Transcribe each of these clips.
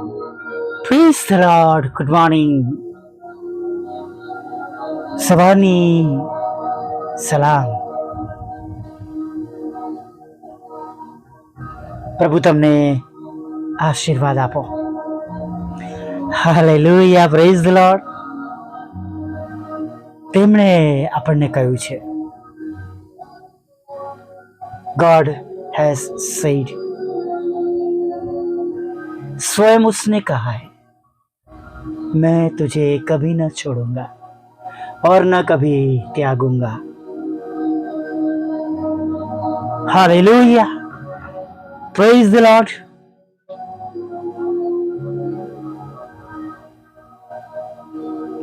Praise the Lord good morning સવારની સલામ પ્રભુ, તમને આશીર્વાદ આપો. હાલે લોહિયા પ્રેઝ ધ લોર્ડ તેમણે આપણને કહ્યું છે ગોડ હેઝ સેડ स्वयं उसने कहा है मैं तुझे कभी न छोड़ूंगा और न कभी त्यागूंगा हालेलुया प्रेज द लॉर्ड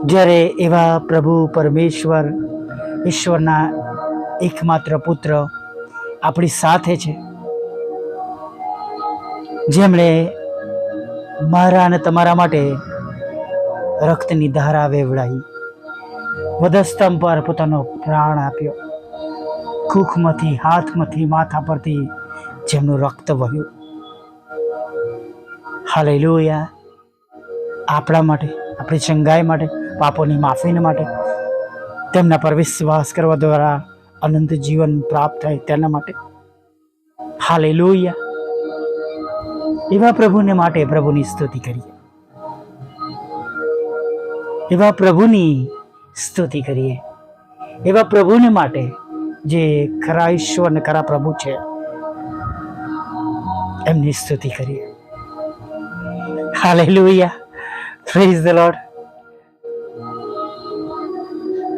જ્યારે એવા પ્રભુ પરમેશ્વર ઈશ્વરના એકમાત્ર પુત્ર આપણી સાથે છે જેમણે મારા અને તમારા માટે રક્તની ધારા વેવડાવી વધસ્તંભ પર પોતાનો પ્રાણ આપ્યો. કુખમાંથી, હાથમાંથી, માથા પરથી જેમનું રક્ત વહ્યું. હાલેલુયા. આપણા માટે, આપણી ચંગાઈ માટે, પાપોની માફીને માટે, તેમના પર વિશ્વાસ કરવા દ્વારા અનંત જીવન પ્રાપ્ત થાય તેના માટે. હાલેલુયા. એવા પ્રભુને માટે પ્રભુની સ્તુતિ કરીએ. એવા પ્રભુની સ્તુતિ કરીએ. એવા પ્રભુને માટે જે ખરા ઈશ્વર અને ખરા પ્રભુ છે, એમની સ્તુતિ કરીએ. હાલેલુયા. પ્રેઝ ધ લોર્ડ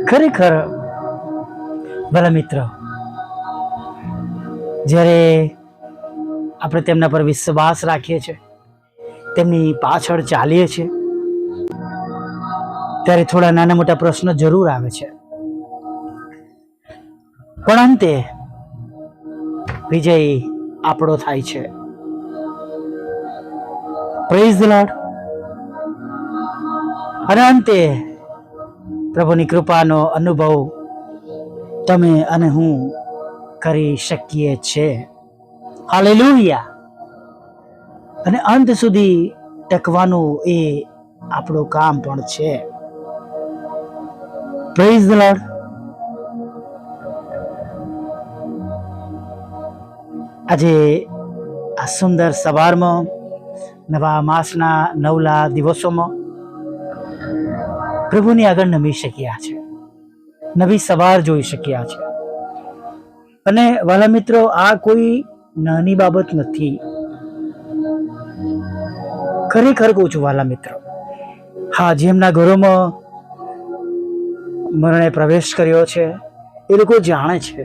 ખરેખર, ભલા મિત્રો, જ્યારે આપણે તેમના પર વિશ્વાસ રાખીએ છીએ. તેમની પાછળ ચાલીએ છીએ. ત્યારે થોડા નાના મોટા પ્રશ્નો જરૂર આવે છે. પણ અંતે વિજય આપણો થાય છે. પ્રેઝ ધ લોર્ડ અને અંતે પ્રભુની કૃપાનો અનુભવ તમે અને હું કરી શકીએ છે હાલેલુયા. અને અંત સુધી ટકવાનું એ આપણું કામ પણ છે. પ્રેઝ ધ આજે આ સુંદર સવારમાં, નવા માસના નવલા દિવસોમાં પ્રભુની આગળ નમી શક્યા છે. નવી સવાર જોઈ શક્યા છે. અને વાલા મિત્રો, આ કોઈ નાની બાબત નથી. ખરેખર કહું છું વાલા મિત્રો, હા જેમના ઘરોમાં મરણે પ્રવેશ કર્યો છે, એ લોકો જાણે છે.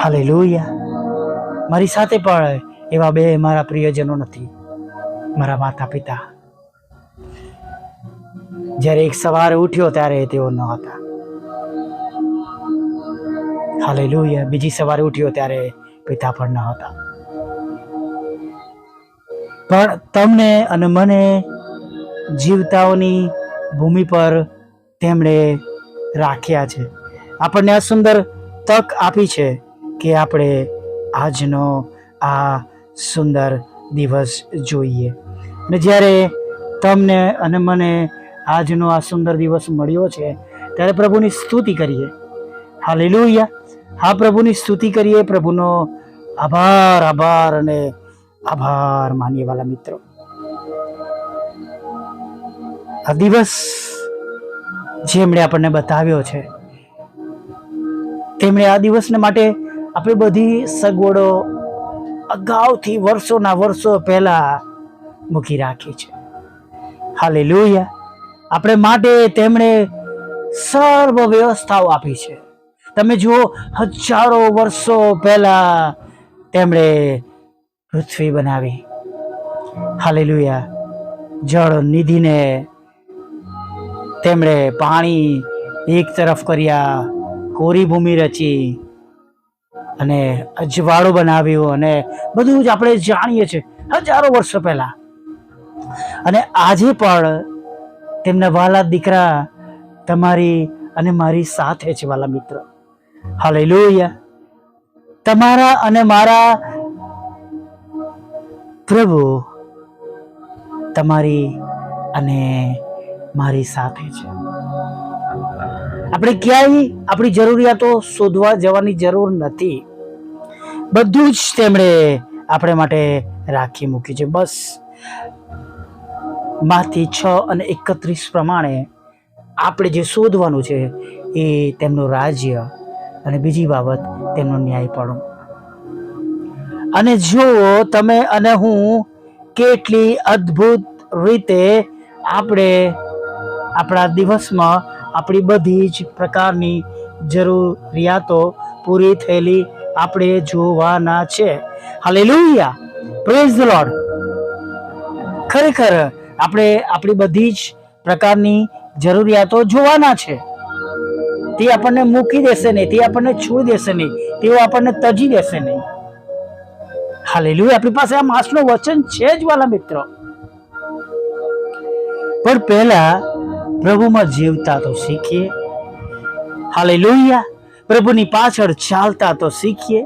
હાલે મારી સાથે પણ એવા બે મારા પ્રિયજનો નથી, મારા માતા પિતા જ્યારે એક સવારે ઉઠ્યો ત્યારે તેઓ ન હતા. હાલેલુયા. બીજી સવારે ઉઠ્યો ત્યારે પિતા પણ ન હતા. પણ તમને અને મને જીવતાઓની ભૂમિ પર તેમણે રાખ્યા છે. આપણને આ સુંદર તક આપી છે કે આપણે આજનો આ સુંદર દિવસ જોઈએ. અને જ્યારે તમને અને મને આજનો આ સુંદર દિવસ મળ્યો છે, ત્યારે પ્રભુની સ્તુતિ કરીએ. હાલેલુયા. હા, પ્રભુની સ્તુતિ કરીએ. પ્રભુનો આભાર આભાર અને આભાર માનીએ વાલા મિત્રો. આ દિવસ જેમણે આપણને બતાવ્યો છે, તેમણે આ દિવસને માટે આપણે બધી સગવડો અગાઉથી વર્ષોના વર્ષો પહેલા મૂકી રાખી છે. હાલે આપણે માટે તેમણે સર્વ વ્યવસ્થાઓ આપી છે. તમે જુઓ, હજારો વર્ષો પહેલા તેમણે પૃથ્વી બનાવી. હાલેલુયા. જળ નિધિને તેમણે પાણી એક તરફ કર્યા, કોરી ભૂમિ રચી અને અજવાળું બનાવ્યું અને બધું જ આપણે જાણીએ છીએ, હજારો વર્ષો પહેલા. અને આજે પણ તેમના વાલા દીકરા તમારી અને મારી સાથે છે, વાલા મિત્રો. હાલેલુયા. તમારા અને મારા પ્રભુ તમારી અને મારી સાથે છે. આપણે ક્યાંય આપણી જરૂરિયાતો શોધવા જવાની જરૂર નથી. બધું જ તેમણે આપણે માટે રાખી મૂકી છે. બસમાંથી છ અને એકત્રીસ પ્રમાણે આપણે જે શોધવાનું છે એ તેમનું રાજ્ય અને બીજી બાબત તેમનો પડો. અને જો તમે અને હું કેટલી અદ્ભુત રીતે આપણે આપણા દિવસમાં આપણી બધી જ પ્રકારની જરૂરિયાતો પૂરી થયેલી આપણે જોવાના છે. હાલેલુયા! પ્રેઝ ધ લોર્ડ ખરેખર આપણે આપણી બધી જ પ્રકારની જરૂરિયાતો જોવાના છે. તે આપણને મૂકી દેશે નહીં, તે આપણને છોડી દેશે નહીં, તેઓ આપણને તજી દેશે નહીં. હાલેલુયા, આપણી પાસે આ માસનું વચન છે જ વાલા મિત્રો. પણ પહેલા પ્રભુમાં જીવતા તો શીખીએ. હાલેલુયા, પ્રભુની પાછળ ચાલતા તો શીખીએ.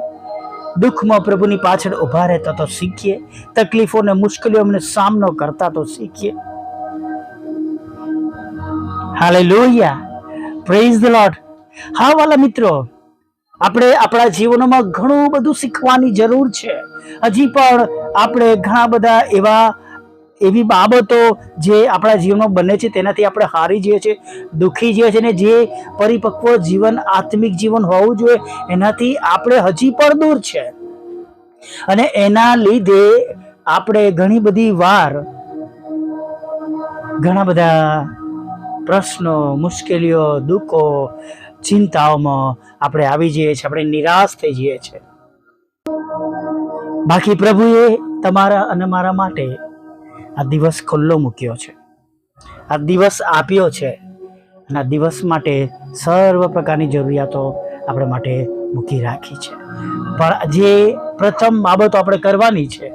દુઃખમાં પ્રભુની પાછળ ઊભા રહેતા તો શીખીએ. તકલીફો અને મુશ્કેલીઓનો સામનો કરતા તો શીખીએ. હાલેલુયા પ્રેઝ ધ લોર્ડ હા, વાલા મિત્રો, આપણે આપણા જીવનમાં ઘણું બધું શીખવાની જરૂર છે. હજી પણ આપણે ઘણા બધા એવા, એવી બાબતો જે આપણા જીવનમાં બને છે, તેનાથી આપણે હારી જઈએ છીએ, દુઃખી જઈએ છીએ ને જે પરિપક્વ જીવન, આત્મિક જીવન હોવું જોઈએ, એનાથી આપણે હજી પણ દૂર છે. અને એના લીધે આપણે ઘણી બધી વાર, ઘણા બધા પ્રશ્નો, મુશ્કેલીઓ, દુઃખો ચિંતાઓમાં આપણે આવી જઈએ છીએ, આપણે નિરાશ થઈ જઈએ છીએ. બાકી પ્રભુએ તમારા અને મારા માટે આ દિવસ ખુલ્લો મૂક્યો છે. આ દિવસ આપ્યો છે અને આ દિવસ માટે સર્વ પ્રકારની જરૂરિયાતો આપણે માટે મૂકી રાખી છે. પણ જે પ્રથમ બાબતો આપણે કરવાની છે,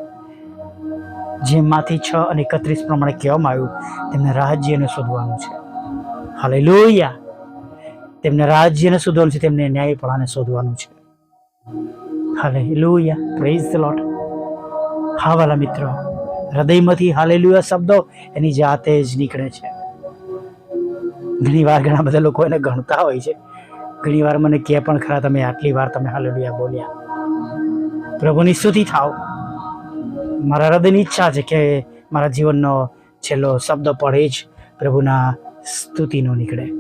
જેમાંથી છ અને એકત્રીસ પ્રમાણે કહેવામાં આવ્યું, તેમને રાજ્યને શોધવાનું છે. હાલે લોહિયા તેમને રાજ્યને શોધવાનું છે, તેમને ન્યાયપણાને શોધવાનું છે. હાલે લુયા પ્રેઝ ધ લોટ હા વાલા મિત્રો, હૃદયમાંથી હાલેલુયા શબ્દો એની જાતે જ નીકળે છે. ઘણી વાર ઘણા બધા લોકો એને ગણતા હોય છે. ઘણી વાર મને કહે પણ ખરા, તમે આટલી વાર તમે હાલેલુયા બોલ્યા. પ્રભુની સ્તુતિ થાવ. મારા હૃદયની ઈચ્છા છે કે મારા જીવનનો છેલ્લો શબ્દ પડે જ પ્રભુના સ્તુતિનો નીકળે.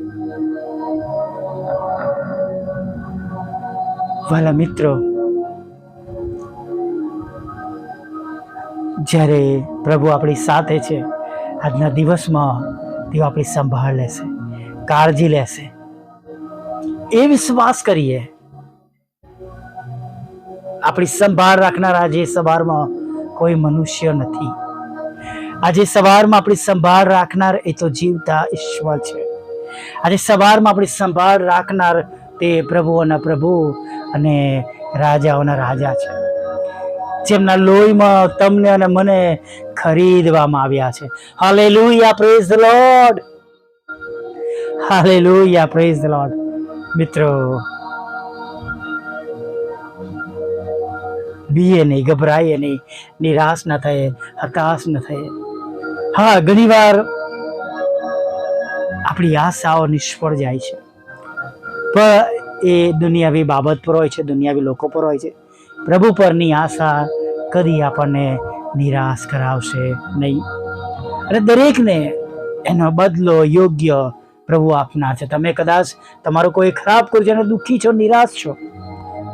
વાલા મિત્રો, જ્યારે પ્રભુ આપણી સાથે છે, આજના દિવસમાં તેઓ આપણી સંભાળ લેશે, કાળજી લેશે. એ વિશ્વાસ કરીએ, આપણી સંભાળ રાખનાર આજે સવારમાં કોઈ મનુષ્ય નથી. આજે સવારમાં આપણી સંભાળ રાખનાર એ તો જીવતા ઈશ્વર છે. આજે સવારમાં આપણી સંભાળ રાખનાર તે પ્રભુઓના પ્રભુ અને રાજાઓના રાજા છે. જેમના લોહીમાં તમને અને મને ખરીદવામાં આવ્યા છે. Hallelujah praise the Lord hallelujah praise the Lord મિત્રો, બીએ નહીં, ગભરાઈએ નહીં, નિરાશ ન થઈએ, હતાશ ન થઈએ. હા, ઘણીવાર આપણી આશાઓ નિષ્ફળ જાય છે. પણ એ દુનિયાવી બાબત પર હોય છે, દુનિયાવી લોકો પર હોય છે. પ્રભુ પરની આશા કદી આપણને નિરાશ કરાવશે નહીં. અને દરેકને એનો બદલો યોગ્ય પ્રભુ આપનાર છે. તમે કદાચ તમારું કોઈ ખરાબ કર્યું છે અને દુઃખી છો, નિરાશ છો,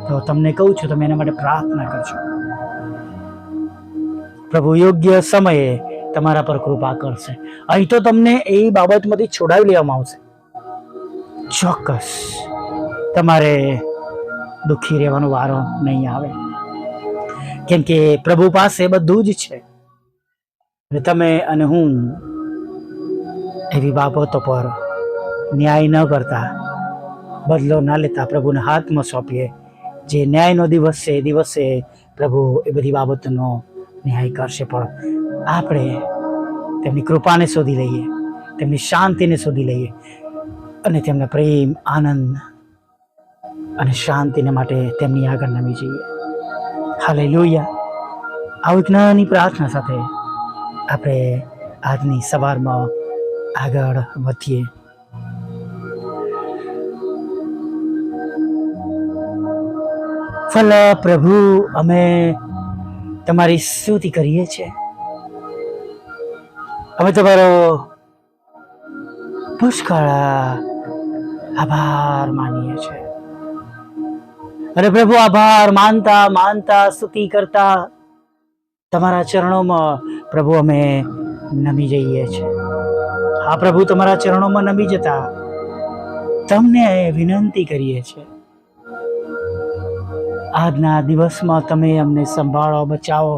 તો તમને કહું છું, તમે એના માટે પ્રાર્થના કરજો. પ્રભુ યોગ્ય સમયે તમારા પર કૃપા કરશે. અહીં તો તમને એ બાબતમાંથી છોડાવી લેવામાં આવશે. ચોક્કસ. તમારે દુઃખી રહેવાનો વારો નહીં આવે. કેમ કે પ્રભુ પાસે બધું જ છે. તમે અને હું એવી બાબતો પર ન્યાય ન કરતા, બદલો ના લેતા પ્રભુને હાથમાં સોંપીએ. જે ન્યાયનો દિવસ છે એ દિવસે પ્રભુ એ બધી બાબતનો ન્યાય કરશે. પણ આપણે તેમની કૃપાને શોધી લઈએ, તેમની શાંતિને શોધી લઈએ અને તેમના પ્રેમ, આનંદ અને શાંતિને માટે તેમની આગળ નમી જઈએ. હાલે આવી એક નાની પ્રાર્થના સાથે આપણે આજની સવારમાં આગળ વધીએ. ફલ પ્રભુ, અમે તમારી સ્તુતિ કરીએ છીએ. અમે તમારો પુષ્કળ આભાર માનીએ છીએ. અને પ્રભુ આભાર, માનતા માનતા, સ્તુતિ કરતા. તમારા ચરણોમાં પ્રભુ અમે નમી જઈએ છીએ હા પ્રભુ, તમારા ચરણોમાં નમી જતા તમને વિનંતી કરીએ છીએ આજના દિવસમાં તમે અમને સંભાળો, બચાવો,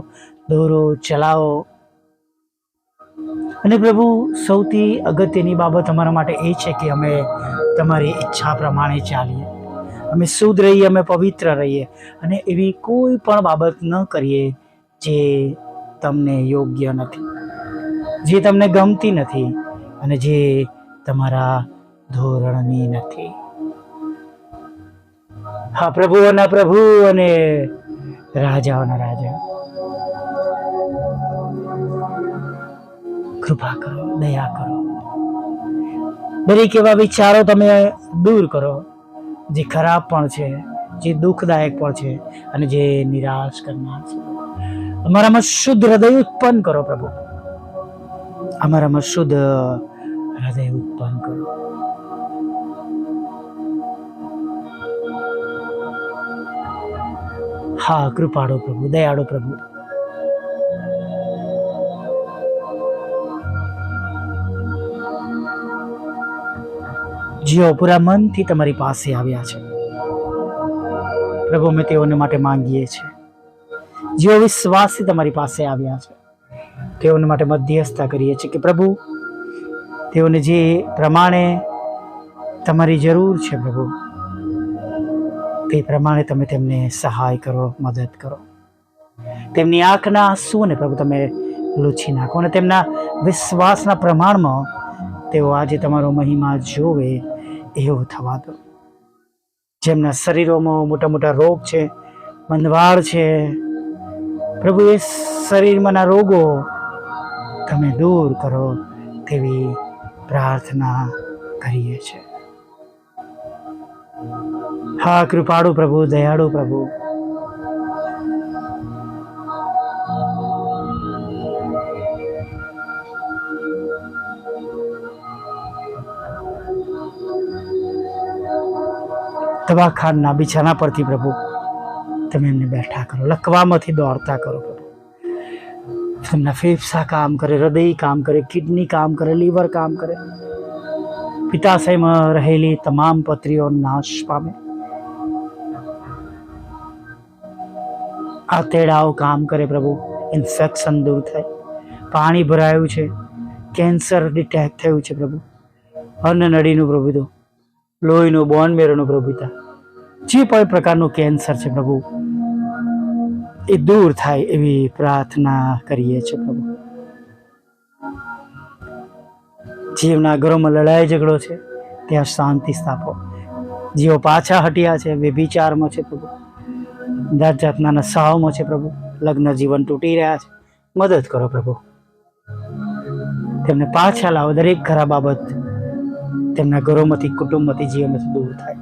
દોરો, ચલાવો. અને પ્રભુ, સૌથી અગત્યની બાબત અમારા માટે એ છે કે અમે તમારી ઈચ્છા પ્રમાણે ચાલીએ. અમે શુદ્ધ રહીએ, અમે પવિત્ર રહીએ. અને એવી કોઈ પણ બાબત ન કરીએ જે તમને યોગ્ય નથી, જે તમને ગમતી નથી અને જે તમારા ધોરણની નથી. હા પ્રભુઓના પ્રભુ અને રાજાઓના રાજા. કૃપા કરો, દયા કરો. દરેક એવા વિચારો તમે દૂર કરો. જે ખરાબ પણ છે, જે દુઃખદાયક પણ છે અને જે નિરાશ કરનાર છે. અમારામાં શુદ્ધ હૃદય ઉત્પન્ન કરો પ્રભુ. અમારામાં શુદ્ધ હૃદય ઉત્પન્ન કરો. હા, કૃપાળો પ્રભુ, દયાળો પ્રભુ. જેઓ પૂરા મનથી તમારી પાસે આવ્યા છે. પ્રભુ, અમે તેઓને માટે માંગીએ છીએ. જેઓ વિશ્વાસથી તમારી પાસે આવ્યા છે. તેઓને માટે મધ્યસ્થતા કરીએ છીએ કે પ્રભુ, તેઓને જે પ્રમાણે તમારી જરૂર છે પ્રભુ, તે પ્રમાણે તમે તેમને સહાય કરો, મદદ કરો. તેમની આંખના આંસુઓને પ્રભુ તમે લૂછી નાખો અને તેમના વિશ્વાસના પ્રમાણમાં તેઓ આજે તમારો મહિમા જોવે એવું થવા દો. જેમના શરીરોમાં મોટા મોટા રોગ છે મંદવાળ છે, પ્રભુ એ શરીરમાંના રોગો તમે દૂર કરો તેવી પ્રાર્થના કરીએ છીએ. હા, કૃપાળુ પ્રભુ, દયાળુ પ્રભુ દવાખાના બિછાના પરથી પ્રભુ, તમે એમને બેઠા કરો લકવામાંથી દોડતા કરો પ્રભુ. તેમના ફેફસા કામ કરે, હૃદય કામ કરે, કિડની કામ કરે, લીવર કામ કરે. પિતાશયમાં રહેલી તમામ પત્રીઓ નાશ પામે. આ તેડાઓ કામ કરે પ્રભુ, ઇન્ફેક્શન દૂર થાય. પાણી ભરાયું છે, કેન્સર ડિટેક્ટ થયું છે પ્રભુ. અન્ન નડીનું પ્રભુ લોહીનું બોન મેરોનું પ્રભુતા. જે પણ પ્રકારનું કેન્સર છે પ્રભુ, એ દૂર થાય એવી પ્રાર્થના કરીએ છીએ પ્રભુ. જીવના ઘરોમાં લડાઈ ઝઘડો છે, ત્યાં શાંતિ સ્થાપો. જેઓ પાછા હટ્યા છે, વ્યભિચારમાં છે પ્રભુ. જાત જાતના નશાઓમાં છે પ્રભુ. લગ્ન જીવન તૂટી રહ્યા છે. મદદ કરો પ્રભુ. તેમને પાછા લાવો, દરેક ખરાબ બાબત તેમના ઘરોમાંથી, કુટુંબમાંથી જીવનમાંથી દૂર થાય?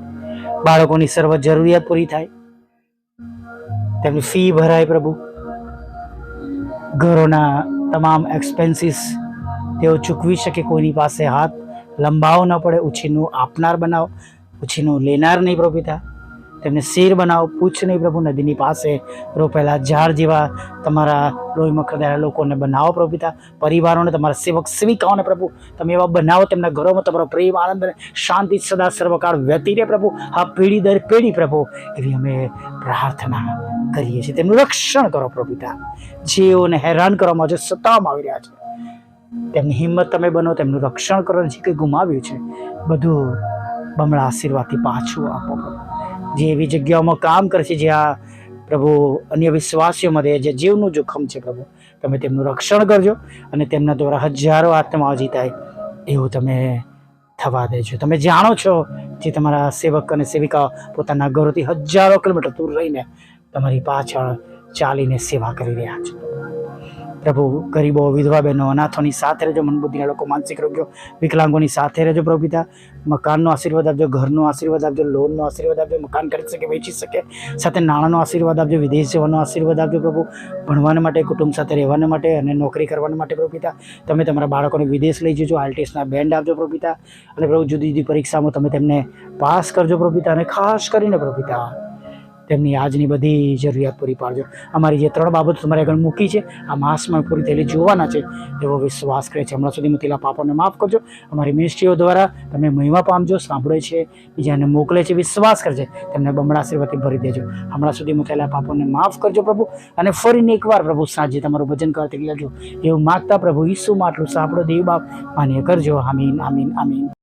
બાળકોની સર્વ જરૂરિયાત પૂરી થાય. તેમની ફી ભરાય પ્રભુ. ઘરોના તમામ એક્સપેન્સીસ તેઓ ચૂકવી શકે, કોઈની પાસે હાથ લંબાવો ન પડે. ઉછીનું આપનાર બનાવો. ઉછીનું લેનાર નહીં પ્રભુ પિતા. તેમને શેર બનાવો, પૂછ નહીં પ્રભુ, નદીની પાસે રોપેલા ઝાડ જેવા તમારા લોહીમાં ખદેલા લોકોને બનાવો પ્રભુ પિતા. પરિવારોને તમારા સેવક સેવિકાઓને પ્રભુ, તમે એવા બનાવો, તેમના ઘરોમાં તમારો પ્રેમ, આનંદ અને શાંતિ સદા સર્વકાળ રહે પ્રભુ. આ પેઢી દર પેઢી પ્રભુ, એવી અમે પ્રાર્થના કરીએ છીએ. તેમનું રક્ષણ કરો પ્રભુ પિતા. જેઓને હેરાન કરવામાં જે સતાવવામાં આવી રહ્યા છે. તેમની હિંમત તમે બનો, તેમનું રક્ષણ કરો જે કંઈ ગુમાવ્યું છે, બધું બમણા આશીર્વાદથી પાછું આપો પ્રભુ. જે એવી જગ્યાઓમાં કામ કરે છે જ્યાં પ્રભુ અન્ય વિશ્વાસીઓમાં જે જીવનું જોખમ છે પ્રભુ, તમે તેમનું રક્ષણ કરજો અને તેમના દ્વારા હજારો આત્માઓ જીતાય, એવું તમે થવા દેજો. તમે જાણો છો જે તમારા સેવક અને સેવિકા પોતાના ઘરોથી હજારો કિલોમીટર દૂર રહીને તમારી પાછળ ચાલીને સેવા કરી રહ્યા છે. પ્રભુ ગરીબો, વિધવા બહેનો, અનાથોની સાથે રહેજો, મનબુદ્ધિના લોકો, માનસિક રોગ્યો વિકલાંગોની સાથે રહેજો પ્રભુ પિતા. મકાનનો આશીર્વાદ આપજો, ઘરનો આશીર્વાદ આપજો, લોનનો આશીર્વાદ આપજો, મકાન કરી શકે, વેચી શકે, સાથે નાણાંનો આશીર્વાદ આપજો, વિદેશ જવાનો આશીર્વાદ આપજો પ્રભુ. ભણવાના માટે, કુટુંબ સાથે રહેવાના માટે અને નોકરી કરવાના માટે પ્રભુ પિતા. તમે તમારા બાળકોને વિદેશ લઈ જજો આર્ટિસ્ટના બેન્ડ આપજો પ્રભુ પિતા. અને પ્રભુ જુદી જુદી પરીક્ષામાં તમે તેમને પાસ કરજો પ્રભુ પિતા અને ખાસ કરીને પ્રભુ પિતા. તેમની આજની બધી જરૂરિયાત પૂરી પાડજો. અમારી જે ત્રણ બાબતો તમારે આગળ મૂકી છે, આ માસમાં પૂરી થયેલી જોવાના છે એવો વિશ્વાસ કરે છે. હમણાં સુધી મૂકેલા પાપોને માફ કરજો. અમારી મિનિસ્ટ્રીઓ દ્વારા તમે મહિમા પામજો, સાંભળે છે, બીજાને મોકલે છે, વિશ્વાસ કરજે. તેમને બમણા આશીર્વાદથી ભરી દેજો. હમણાં સુધી મૂકેલા પાપોને માફ કરજો પ્રભુ. અને ફરીને એકવાર પ્રભુ સાંજે તમારું ભજન કરતી લેજો એવું માગતા પ્રભુ ઈસુમાં આટલું સાંભળો, દેવ બાપ, માન્ય કરજો. આમીન આમીન આમીન.